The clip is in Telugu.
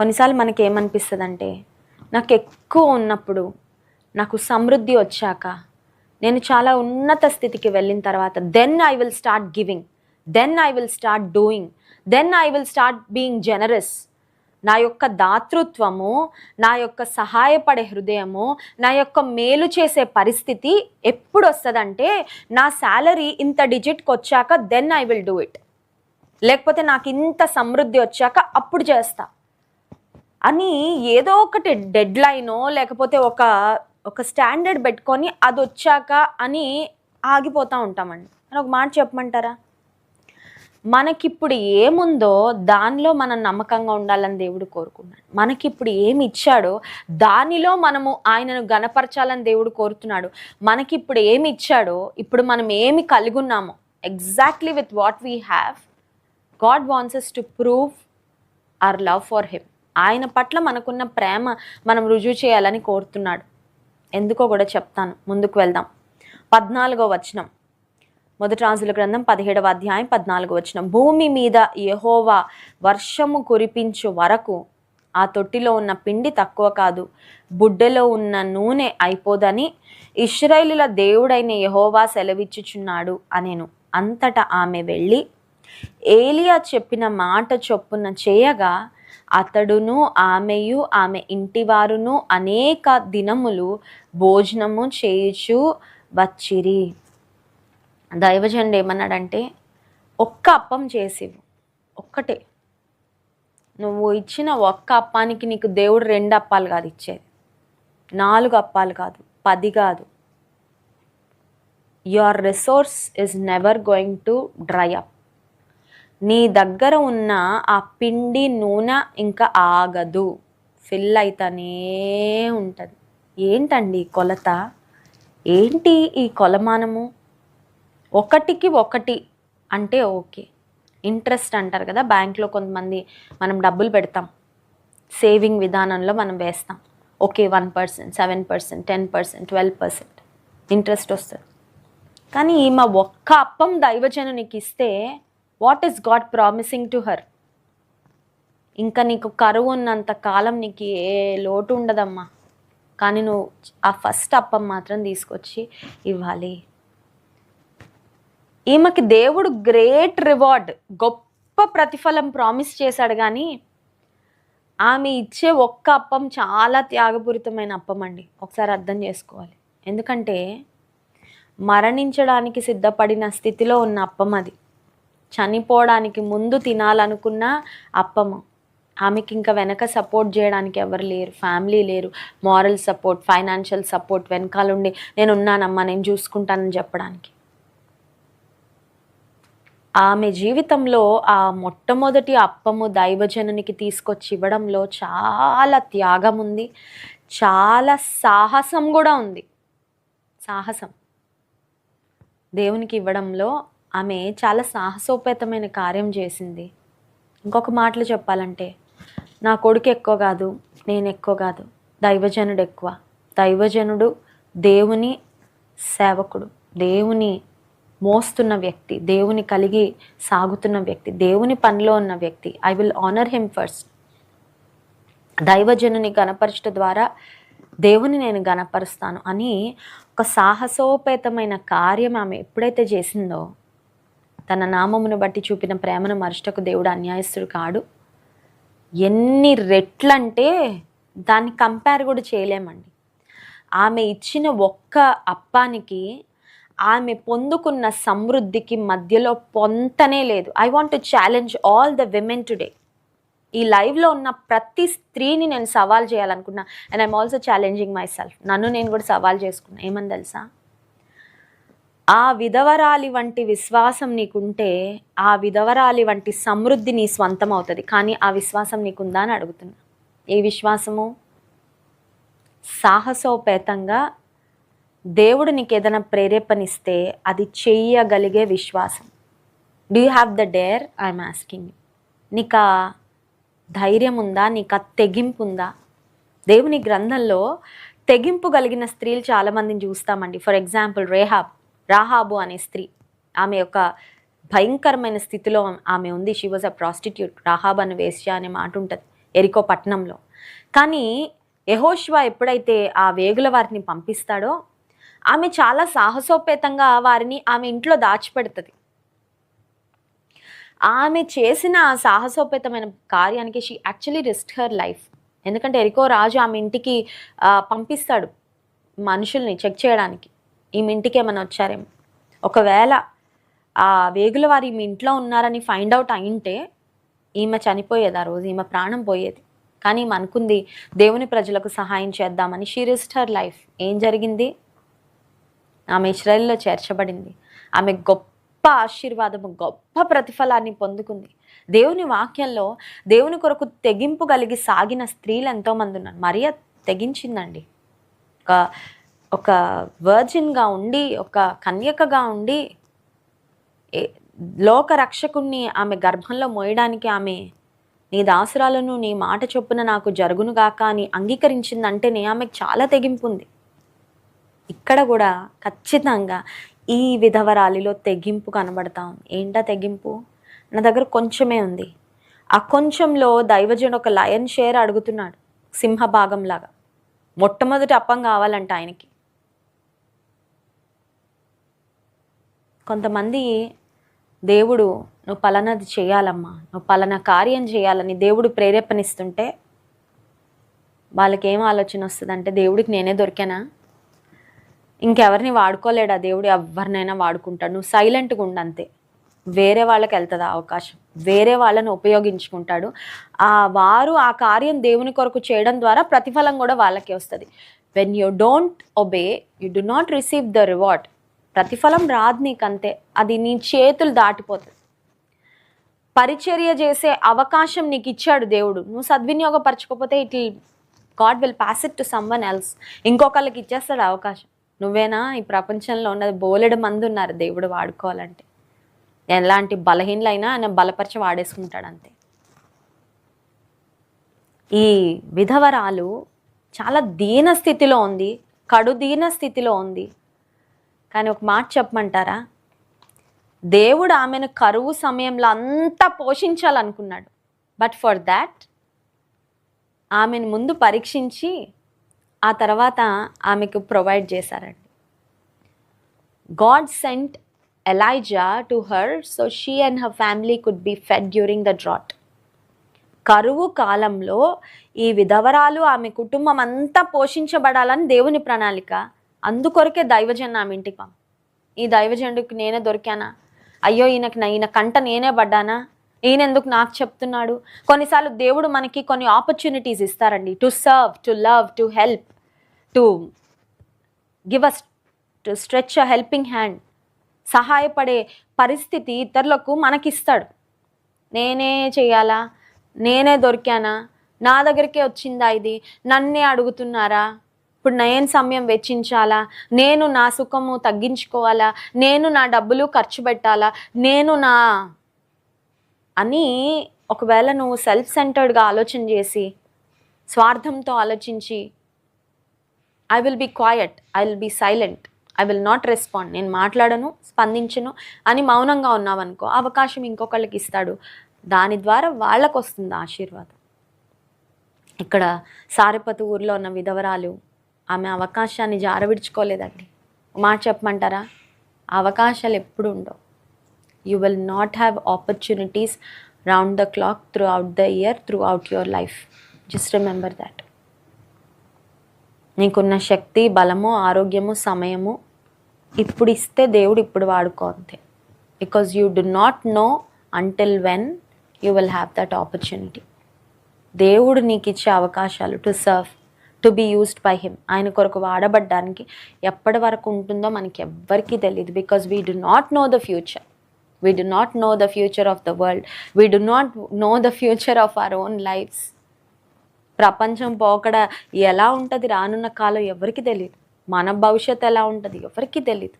కొన్నిసార్లు మనకి ఏమనిపిస్తుంది అంటే నాకు ఎక్కువ ఉన్నప్పుడు నాకు సమృద్ధి వచ్చాక నేను చాలా ఉన్నత స్థితికి వెళ్ళిన తర్వాత then I will start giving then I will start doing then I will start being generous నా యొక్క దాతృత్వము నా యొక్క సహాయపడే హృదయము నా యొక్క మేలు చేసే పరిస్థితి ఎప్పుడు వస్తుందంటే నా శాలరీ ఇంత డిజిట్కి వచ్చాక then I will do it లేకపోతే నాకు ఇంత సమృద్ధి వచ్చాక అప్పుడు చేస్తాను అని ఏదో ఒకటి డెడ్ లైనో లేకపోతే ఒక ఒక స్టాండర్డ్ పెట్టుకొని అది వచ్చాక అని ఆగిపోతూ ఉంటామండి. అని ఒక మాట చెప్పమంటారా? మనకిప్పుడు ఏముందో దానిలో మనం నమ్మకంగా ఉండాలని దేవుడు కోరుకున్నాడు. మనకిప్పుడు ఏమి ఇచ్చాడో దానిలో మనము ఆయనను గనపరచాలని దేవుడు కోరుతున్నాడు. మనకిప్పుడు ఏమి ఇచ్చాడో ఇప్పుడు మనం ఏమి కలిగి ఉన్నామో exactly with what we have God wants to prove our love for him ఆయన పట్ల మనకున్న ప్రేమ మనం రుజువు చేయాలని కోరుతున్నాడు. ఎందుకో కూడా చెప్తాను. ముందుకు వెళ్దాం. పద్నాలుగో వచనం. మొదటి రాజుల గ్రంథం పదిహేడవ అధ్యాయం పద్నాలుగు వచనం. భూమి మీద యహోవా వర్షము కురిపించు వరకు ఆ తొట్టిలో ఉన్న పిండి తక్కువ కాదు. బుడ్డలో ఉన్న నూనె అయిపోదని ఇస్రాయేలుల దేవుడైన యహోవా సెలవిచ్చుచున్నాడు అనేను. అంతటా ఆమె వెళ్ళి ఏలియా చెప్పిన మాట చొప్పున చేయగా అతడును ఆమెయు ఆమె ఇంటివారును అనేక దినములు భోజనము చేయుచు వచ్చిరి. దైవజనుడు ఏమన్నాడంటే ఒక్క అప్పం చేసివు ఒక్కటే. నువ్వు ఇచ్చిన ఒక్క అప్పానికి నీకు దేవుడు రెండు అప్పాలు కాదు ఇచ్చేది. నాలుగు అప్పాలు కాదు పది కాదు. Your resource is never going to dry up. నీ దగ్గర ఉన్న ఆ పిండి నూనె ఇంకా ఆగదు. ఫిల్ అవుతానే ఉంటుంది. ఏంటండి కొలత? ఏంటి ఈ కొలమానము? ఒకటికి ఒకటి అంటే ఓకే. ఇంట్రెస్ట్ అంటారు కదా బ్యాంక్లో కొంతమంది మనం డబ్బులు పెడతాం. సేవింగ్ విధానంలో మనం వేస్తాం. Okay one percent seven percent ten percent twelve percent interest వస్తుంది. కానీ మా ఒక్క అప్పం దైవజనునికి ఇస్తే what is God promising to her ఇంకా నీకు కరువు ఉన్నంత కాలం నీకు ఏ లోటు ఉండదమ్మా. కానీ నువ్వు ఆ ఫస్ట్ అప్పం మాత్రం తీసుకొచ్చి ఇవ్వాలి. ఈమెకి దేవుడు గ్రేట్ రివార్డ్ గొప్ప ప్రతిఫలం ప్రామిస్ చేశాడు కానీ ఆమె ఇచ్చే ఒక్క అప్పం చాలా త్యాగపూరితమైన అప్పం అండి. ఒకసారి అర్థం చేసుకోవాలి. ఎందుకంటే మరణించడానికి సిద్ధపడిన స్థితిలో ఉన్న అప్పం అది. చనిపోవడానికి ముందు తినాలనుకున్న అప్పము. ఆమెకి ఇంకా వెనక సపోర్ట్ చేయడానికి ఎవరు లేరు. ఫ్యామిలీ లేరు. మారల్ సపోర్ట్ ఫైనాన్షియల్ సపోర్ట్ వెనకాలండి నేను ఉన్నానమ్మా నేను చూసుకుంటానని చెప్పడానికి. ఆమె జీవితంలో ఆ మొట్టమొదటి అప్పము దైవజనునికి తీసుకొచ్చి ఇవ్వడంలో చాలా త్యాగం ఉంది. చాలా సాహసం కూడా ఉంది. సాహసం. దేవునికి ఇవ్వడంలో ఆమె చాలా సాహసోపేతమైన కార్యం చేసింది. ఇంకొక మాటలు చెప్పాలంటే నా కొడుకు ఎక్కువ కాదు నేను ఎక్కువ కాదు దైవజనుడు ఎక్కువ. దైవజనుడు దేవుని సేవకుడు దేవుని మోస్తున్న వ్యక్తి దేవుని కలిగి సాగుతున్న వ్యక్తి దేవుని పనిలో ఉన్న వ్యక్తి. I will honour him first దైవజనుని గణపరచట ద్వారా దేవుని నేను గణపరుస్తాను అని ఒక సాహసోపేతమైన కార్యం ఆమె ఎప్పుడైతే చేసిందో తన నామమును బట్టి చూపిన ప్రేమను మరుష్టకు దేవుడు అన్యాయస్తుడు కాడు. ఎన్ని రెట్లంటే దాన్ని కంపేర్ కూడా చేయలేమండి. ఆమె ఇచ్చిన ఒక్క అప్పానికి ఆమె పొందుకున్న సమృద్ధికి మధ్యలో పొంతనే లేదు. I want to challenge all the women today ఈ లైవ్లో ఉన్న ప్రతి స్త్రీని నేను సవాల్ చేయాలనుకున్నా. And I'm also challenging myself నన్ను నేను కూడా సవాల్ చేసుకున్నా. ఏమని తెలుసా? ఆ విధవరాలి వంటి విశ్వాసం నీకుంటే ఆ విధవరాలి వంటి సమృద్ధి నీ స్వంతం అవుతుంది కానీ ఆ విశ్వాసం నీకుందా అని అడుగుతున్నా. ఏ విశ్వాసము? సాహసోపేతంగా దేవుడు నీకు ఏదైనా ప్రేరేపణిస్తే అది చెయ్యగలిగే విశ్వాసం. Do you have the dare I'm asking నీకు ఆ ధైర్యం ఉందా నీకు ఆ తెగింపు ఉందా దేవుని గ్రంథంలో తెగింపు కలిగిన స్త్రీలు చాలామందిని చూస్తామండి. ఫర్ ఎగ్జాంపుల్ రేహాబ్ రాహాబు అనే స్త్రీ. ఆమె యొక్క భయంకరమైన స్థితిలో ఆమె ఉంది. She was a prostitute Rahab అని వేశ్య అనే మాట ఉంటుంది ఎరికో పట్టణంలో. కానీ యహోష్వా ఎప్పుడైతే ఆ వేగుల వారిని పంపిస్తాడో ఆమె చాలా సాహసోపేతంగా వారిని ఆమె ఇంట్లో దాచిపెడుతుంది. ఆమె చేసిన సాహసోపేతమైన కార్యానికి she actually risk her life ఎందుకంటే ఎరికో రాజు ఆమె ఇంటికి పంపిస్తాడు మనుషుల్ని చెక్ చేయడానికి. ఈమె ఇంటికి ఏమైనా వచ్చారేమో. ఒకవేళ ఆ వేగుల వారు ఈమె ఇంట్లో ఉన్నారని ఫైండ్ అవుట్ అయింటే ఈమె చనిపోయేది ఆ రోజు ఈమె ప్రాణం పోయేది. కానీ ఈమె అనుకుంది దేవుని ప్రజలకు సహాయం చేద్దామని. షీ రిస్ట్ హర్ లైఫ్ ఏం జరిగింది? ఆమె ఇస్రాయిల్లో చేర్చబడింది. ఆమె గొప్ప ఆశీర్వాదము గొప్ప ప్రతిఫలాన్ని పొందుకుంది. దేవుని వాక్యంలో దేవుని కొరకు తెగింపు కలిగి సాగిన స్త్రీలు ఎంతోమంది ఉన్నారు. మరియ తెగించిందండి. ఒక ఒక వర్జిన్గా ఉండి ఒక కన్యకగా ఉండి ఏ- లోక రక్షకుణ్ణి ఆమె గర్భంలో మోయడానికి ఆమె నీ దాసురాలను నీ మాట చొప్పున నాకు జరుగునుగాక అని అంగీకరించిందంటేనే ఆమెకు చాలా తెగింపు ఉంది ఇక్కడ కూడా ఖచ్చితంగా ఈ విధవరాలిలో తెగింపు కనబడతా ఉంది. ఏంటా తెగింపు? నా దగ్గర కొంచెమే ఉంది. ఆ కొంచెంలో దైవజుడు ఒక లయన్ షేర్ అడుగుతున్నాడు సింహ లాగా మొట్టమొదటి అప్పం కావాలంట ఆయనకి. కొంతమంది దేవుడు నువ్వు పలానాది చేయాలమ్మా. నువ్వు పలానా కార్యం చేయాలని దేవుడు ప్రేరేపణిస్తుంటే వాళ్ళకి ఏం ఆలోచన వస్తుందంటే దేవుడికి నేనే దొరికానా? ఇంకెవరిని వాడుకోలేడా దేవుడు? ఎవరినైనా వాడుకుంటాడు. నువ్వు సైలెంట్గా ఉండంతే అంతే. వేరే వాళ్ళకి వెళ్తుంది అవకాశం? వేరే వాళ్ళని ఉపయోగించుకుంటాడు. ఆ వారు ఆ కార్యం దేవుని కొరకు చేయడం ద్వారా ప్రతిఫలం కూడా వాళ్ళకే వస్తుంది. When you don't obey you do not receive the reward ప్రతిఫలం రాదు నీకు అంతే అది నీ చేతులు దాటిపోతుంది పరిచర్య చేసే అవకాశం నీకు ఇచ్చాడు దేవుడు. నువ్వు సద్వినియోగపరచకపోతే it God will pass it to someone else. ఇంకొకళ్ళకి ఇచ్చేస్తాడు అవకాశం. నువ్వేనా ఈ ప్రపంచంలో ఉన్నది బోలెడు మంది ఉన్నారు దేవుడు వాడుకోవాలంటే. ఎలాంటి బలహీనలైనా ఆయన బలపరిచి వాడేసుకుంటాడు అంతే. ఈ విధవరాలు చాలా దీన స్థితిలో ఉంది కడు దీన స్థితిలో ఉంది. కానీ ఒక మాట చెప్పమంటారా? దేవుడు ఆమెను కరువు సమయంలో అంతా పోషించాలనుకున్నాడు. బట్ ఫర్ దాట్ ఆమెను ముందు పరీక్షించి ఆ తర్వాత ఆమెకు ప్రొవైడ్ చేశారండి. God sent Elijah to her so she and her family could be fed during the drought కరువు కాలంలో ఈ విధవరాలు ఆమె కుటుంబం అంతా పోషించబడాలని దేవుని ప్రణాళిక. అందుకొరకే దైవజన్ ఆమె ఇంటికి ఈ దైవజనుడికి నేనే దొరికానా? అయ్యో ఈయనకి ఈయన కంట నేనే పడ్డానా? ఈయన ఎందుకు నాకు చెప్తున్నాడు? కొన్నిసార్లు దేవుడు మనకి కొన్ని ఆపర్చునిటీస్ ఇస్తారండి. To serve to love to help to give us to stretch a helping hand సహాయపడే పరిస్థితి ఇతరులకు మనకిస్తాడు. నేనే చేయాలా? నేనే దొరికానా? నా దగ్గరికే వచ్చిందా ఇది? నన్నే అడుగుతున్నారా? ఇప్పుడు నేను సమయం వెచ్చించాలా? నేను నా సుఖము తగ్గించుకోవాలా? నేను నా డబ్బులు ఖర్చు పెట్టాలా? నేను నా అని ఒకవేళ నువ్వు సెల్ఫ్ సెంటర్డ్గా ఆలోచన చేసి స్వార్థంతో ఆలోచించి I will be quiet I will be silent I will not respond నేను మాట్లాడను స్పందించను అని మౌనంగా ఉన్నావనుకో అవకాశం ఇంకొకళ్ళకి ఇస్తాడు. దాని ద్వారా వాళ్ళకు వస్తుంది ఆశీర్వాదం. ఇక్కడ సారెపతి ఊర్లో ఉన్న విధవరాలు ఆమె అవకాశాన్ని జారవిడ్చుకోలేదండి. మా చెప్పమంటారా? అవకాశాలు ఎప్పుడు ఉండవు. You will not have opportunities round the clock throughout the year throughout your life just remember that నీకున్న శక్తి బలము ఆరోగ్యము సమయము ఇప్పుడు ఇస్తే దేవుడు ఇప్పుడు వాడుకో అంతే. Because you do not know until when you will have that opportunity దేవుడు నీకు ఇచ్చే అవకాశాలు to serve to be used by him ఆయన కొరకు వాడబడ్డానికి ఎప్పటి వరకు ఉంటుందో మనకి ఎవ్వరికీ తెలియదు because we do not know the future we do not know the future of the world we do not know the future of our own lives ప్రపంచం పోకడ ఎలా ఉంటుంది? రానున్న కాలం ఎవరికి తెలియదు మన భవిష్యత్తు ఎలా ఉంటుంది? ఎవరికి తెలియదు